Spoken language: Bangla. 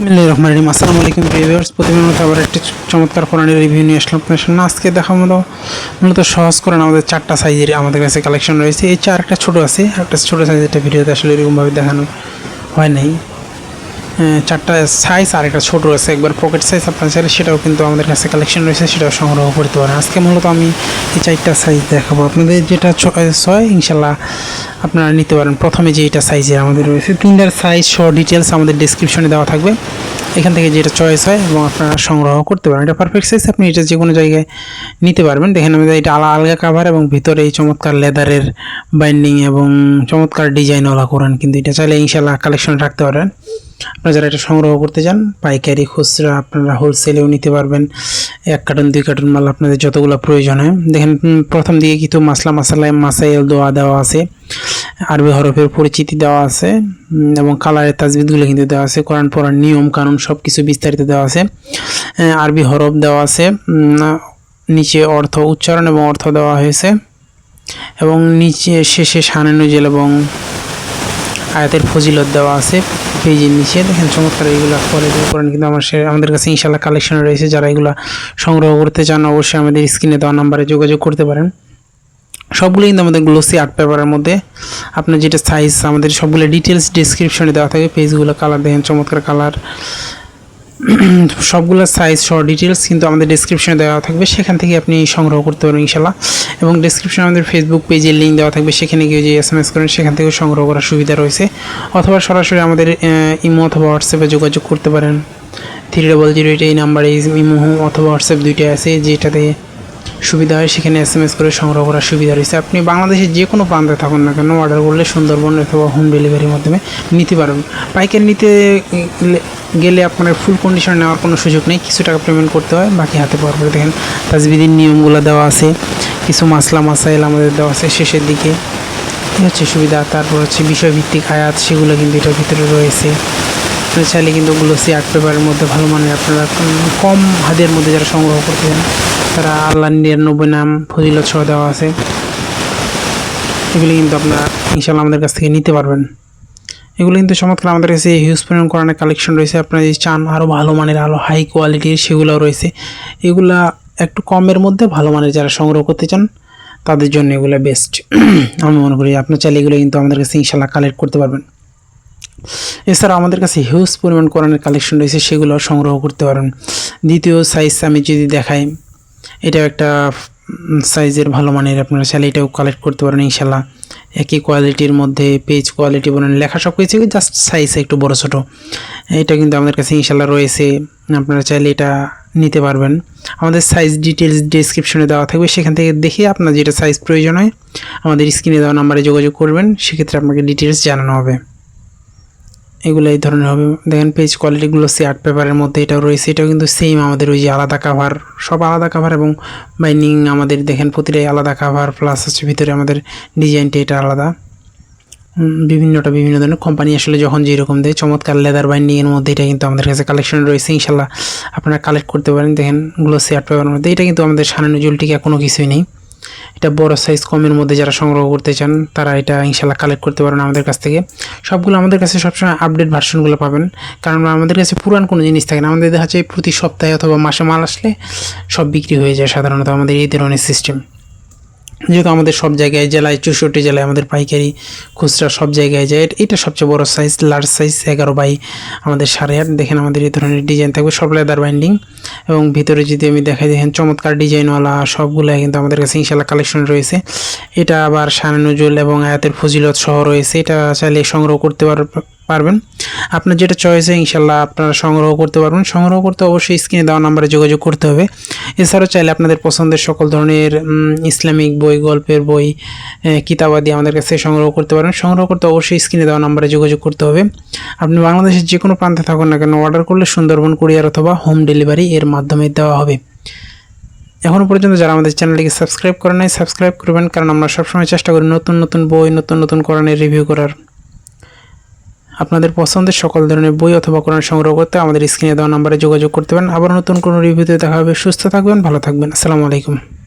রহমান রহিম। আসসালামু আলাইকুম ভিউয়ার্স। প্রতিদিন মতো আবার একটি চমৎকার কোরআনের রিভিউ নিয়ে আসলাম আপনার সামনে। আজকে দেখা মতো মূলত সহজ কোরআন আমাদের চারটা সাইজের আমাদের কাছে কালেকশন রয়েছে। এই চার একটা ছোটো আছে একটা ছোটো সাইজের একটা ভিডিওতে আসলে এরকমভাবে দেখানো হয় নাই। চারটা সাইজ আর একটা ছোটো রয়েছে। একবার পকেট সাইজ আপনার চাইলে সেটাও কিন্তু আমাদের কাছে কালেকশন রয়েছে, সেটাও সংগ্রহ করতে পারেন। আজকে মূলত আমি এই চারটা সাইজ দেখাবো। আপনাদের যেটা ছয়, ইনশাল্লাহ আপনারা নিতে পারেন। প্রথমে যে এটা সাইজে আমাদের রয়েছে, তিনটার সাইজ সহ ডিটেলস আমাদের ডিসক্রিপশনে দেওয়া থাকবে। এখান থেকে যেটা চয়েস হয় এবং আপনারা সংগ্রহ করতে পারেন। এটা পারফেক্ট সাইজ আপনি এটা যে কোনো জায়গায় নিতে পারবেন। দেখেন আমাদের এটা আলা আলগা কাভার এবং ভিতরে এই চমৎকার লেদারের বাইন্ডিং এবং চমৎকার ডিজাইনওয়ালা কোরআন কিন্তু এটা চাইলে ইনশাল্লাহ কালেকশনে রাখতে পারবেন। আপনারা যারা এটা সংগ্রহ করতে চান, পাইকারি খুচরা আপনারা হোলসেলেও নিতে পারবেন। এক কার্টন, দুই কার্টন মাল আপনাদের যতগুলো প্রয়োজন হয়। দেখেন প্রথম দিকে কিন্তু মাসলা মাসালায় মাসাইল দোয়া দেওয়া আছে। আরবি হরফের পরিচিতি দেওয়া আছে। এবং কালারের তাজবিদগুলো কিন্তু দেওয়া আছে। কোরআন পড়ার নিয়ম, কানুন সব কিছু বিস্তারিত দেওয়া আছে। আরবি হরফ দেওয়া আছে। নিচে অর্থ উচ্চারণ এবং অর্থ দেওয়া হয়েছে। এবং নিচে শেষে শানে নজেল এবং আয়াতের ফজিলত দেওয়া আছে, পেজের নিচে। দেখেন চমৎকার এইগুলো কোয়ালিটি করেন কিন্তু আমার সে, আমাদের কাছে ইনশাল্লাহ কালেকশন রয়েছে, যারা এগুলো সংগ্রহ করতে চান, অবশ্যই আমাদের স্ক্রিনে দেওয়া নাম্বারে যোগাযোগ করতে পারেন। সবগুলো কিন্তু আমাদের গ্লোসি আর্ট পেপারের মধ্যে। আপনার যেটা সাইজ আমাদের সবগুলো ডিটেলস ডিসক্রিপশনে দেওয়া থাকে পেজগুলো কালার দেখেন, চমৎকার কালার সবগুলো সাইজ সহ ডিটেলস কিন্তু আমাদের ডিসক্রিপশনে দেওয়া থাকবে। সেখান থেকে আপনি সংগ্রহ করতে পারবেন ইনশাল্লাহ এবং ডিসক্রিপশনে আমাদের ফেসবুক পেজের লিঙ্ক দেওয়া থাকবে। সেখানে গিয়ে যে এস এম এস করেন, সেখান থেকেও সংগ্রহ করার সুবিধা রয়েছে। অথবা সরাসরি আমাদের ইমো অথবা হোয়াটসঅ্যাপে যোগাযোগ করতে পারেন। থ্রি ডবল জিরো এইট এই নাম্বারে ইমো অথবা হোয়াটসঅ্যাপ দুইটাই আছে, যেটাতে সুবিধা হয়। সেখানে এস এম এস করে সংগ্রহ করার সুবিধা রয়েছে। আপনি বাংলাদেশের যে কোনো প্রান্তে থাকুন না কেন অর্ডার করলে সুন্দরবন অথবা হোম ডেলিভারির মাধ্যমে নিতে পারবেন। পাইকারি নিতে গেলে- আপনার ফুল কন্ডিশন নেওয়ার কোনো সুযোগ নেই, কিছু টাকা পেমেন্ট করতে হয়, বাকি হাতে পাওয়ার পরে দেখেন তাজবিদির নিয়মগুলো দেওয়া আছে, কিছু মাসলা মাসাইল আমাদের দেওয়া আছে শেষের দিকে, এই হচ্ছে সুবিধা, তারপর হচ্ছে বিষয়ভিত্তিক আয়াত, সেগুলো কিন্তু এটার ভিতরে রয়েছে। চাইলে কিন্তু গ্লোসি আর্ট পেপারের মধ্যে ভালো মানের আপনারা কম হাতের মধ্যে যারা সংগ্রহ করতে চান, তারা আল্লাহ নিরানব্বই নাম ফজিলত সহ দেওয়া আছে। এগুলি কিন্তু আপনারা ইনশাল্লাহ আমাদের কাছ থেকে নিতে পারবেন। এগুলো কিন্তু চমৎকার আমাদের কাছে হিউজ পরিমাণ কোরআনের কালেকশন রয়েছে। আপনারা যদি চান আরও ভালো মানের আরও হাই কোয়ালিটির সেগুলোও রয়েছে, এগুলা একটু কমের মধ্যে ভালো মানের যারা সংগ্রহ করতে চান, তাদের জন্য এগুলো বেস্ট আমি মনে করি আপনার চাইলে এগুলো কিন্তু আমাদের কাছে ইনশাল্লাহ কালেক্ট করতে পারবেন। এছাড়া আমাদের কাছে হিউজ পরিমাণ কোরআনের কালেকশন রয়েছে, সেগুলো সংগ্রহ করতে পারেন। দ্বিতীয় সাইজ আমি যদি দেখাই, এটাও একটা সাইজের ভালো মানের আপনারা চাইলে এটাও কালেক্ট করতে পারেন ইনশাল্লাহ একই কোয়ালিটির মধ্যে পেজ কোয়ালিটি বলেন, লেখা সব কিছু জাস্ট সাইজ একটু বড় ছোটো। এটা কিন্তু আমাদের কাছে ইনশাল্লাহ রয়েছে, আপনারা চাইলে এটা নিতে পারবেন। আমাদের সাইজ ডিটেলস ডিসক্রিপশনে দেওয়া থাকবে, সেখান থেকে দেখে আপনার যেটা সাইজ প্রয়োজন হয়, আমাদের স্ক্রিনে দেওয়া নাম্বারে যোগাযোগ করবেন, সেক্ষেত্রে আপনাকে ডিটেলস জানানো হবে। এগুলো এই ধরনের হবে। দেখেন পেজ কোয়ালিটিগুলো সে আর্ট পেপারের মধ্যে এটাও রয়েছে, এটাও কিন্তু সেম আমাদের ওই যে আলাদা কাভার সব আলাদা কাভার এবং বাইন্ডিং আমাদের দেখেন প্রতিটাই আলাদা কাভার প্লাস হচ্ছে ভিতরে আমাদের ডিজাইনটা এটা আলাদা। বিভিন্নটা বিভিন্ন ধরনের কোম্পানি আসলে যখন যেরকম দেয়, চমৎকার লেদার বাইন্ডিংয়ের মধ্যে এটা কিন্তু আমাদের কাছে কালেকশন রয়েছে ইনশাল্লাহ আপনারা কালেক্ট করতে পারেন। দেখেন গ্লোসি আর্ট পেপারের মধ্যে, এটা কিন্তু আমাদের সানানো জুলটিকে কোনো কিছুই নেই। এটা বড় সাইজ কমের মধ্যে যারা সংগ্রহ করতে চান, তারা এটা ইনশাল্লাহ কালেক্ট করতে পারেন আমাদের কাছ থেকে। সবগুলো আমাদের কাছে সবসময় আপডেট ভার্সনগুলো পাবেন। কারণ আমাদের কাছে পুরান কোনো জিনিস থাকে না। আমাদের দেখা যায় প্রতি সপ্তাহে অথবা মাসে মাল আসলে সব বিক্রি হয়ে যায় সাধারণত আমাদের এই ধরনের সিস্টেম যেহেতু আমাদের সব জায়গায় জেলায় চৌষট্টি জেলায় আমাদের পাইকারি খুচরা সব জায়গায় যায়, এটা সবচেয়ে বড় সাইজ লার্জ সাইজ এগারো বাই আমাদের সাড়ে আট। দেখেন আমাদের এই ধরনের ডিজাইন থাকবে, সব লেদার বাইন্ডিং এবং ভিতরে যদি আমি দেখাই, দেখেন চমৎকার ডিজাইনওয়ালা সবগুলো কিন্তু আমাদের কাছে ইনশাল্লাহ কালেকশন রয়েছে। এটা আবার শানে এবং আয়াতের ফজিলত সহ রয়েছে। এটা চাইলে সংগ্রহ করতে পার- পারবেন। আপনার যেটা চয়েসে ইনশাল্লাহ আপনারা সংগ্রহ করতে পারবেন। সংগ্রহ করতে অবশ্যই স্ক্রিনে দেওয়া নাম্বারে যোগাযোগ করতে হবে। এছাড়াও চাইলে আপনাদের পছন্দের সকল ধরনের ইসলামিক বই, গল্পের বই কিতাবাদি আমাদের কাছে সংগ্রহ করতে পারবেন। সংগ্রহ করতে অবশ্যই স্ক্রিনে দেওয়া নাম্বারে যোগাযোগ করতে হবে। আপনি বাংলাদেশের যে কোনো প্রান্তে থাকুন না কেন অর্ডার করলে সুন্দরবন কুরিয়ার অথবা হোম ডেলিভারি এর মাধ্যমে দেওয়া হবে। এখনও পর্যন্ত যারা আমাদের চ্যানেলটিকে সাবস্ক্রাইব করেন নাই সাবস্ক্রাইব করবেন। কারণ আমরা সবসময় চেষ্টা করি নতুন নতুন বই, নতুন নতুন কোরআনের রিভিউ করার। আপনাদের পছন্দের সকল ধরনের বই অথবা কোরআন সংগ্রহ করতে আমাদের স্ক্রিনে দেওয়া নাম্বারে যোগাযোগ করতে পারেন। আবার নতুন কোনো রিভিউতে দেখা হবে। সুস্থ থাকবেন, ভালো থাকবেন। আসসালামু আলাইকুম।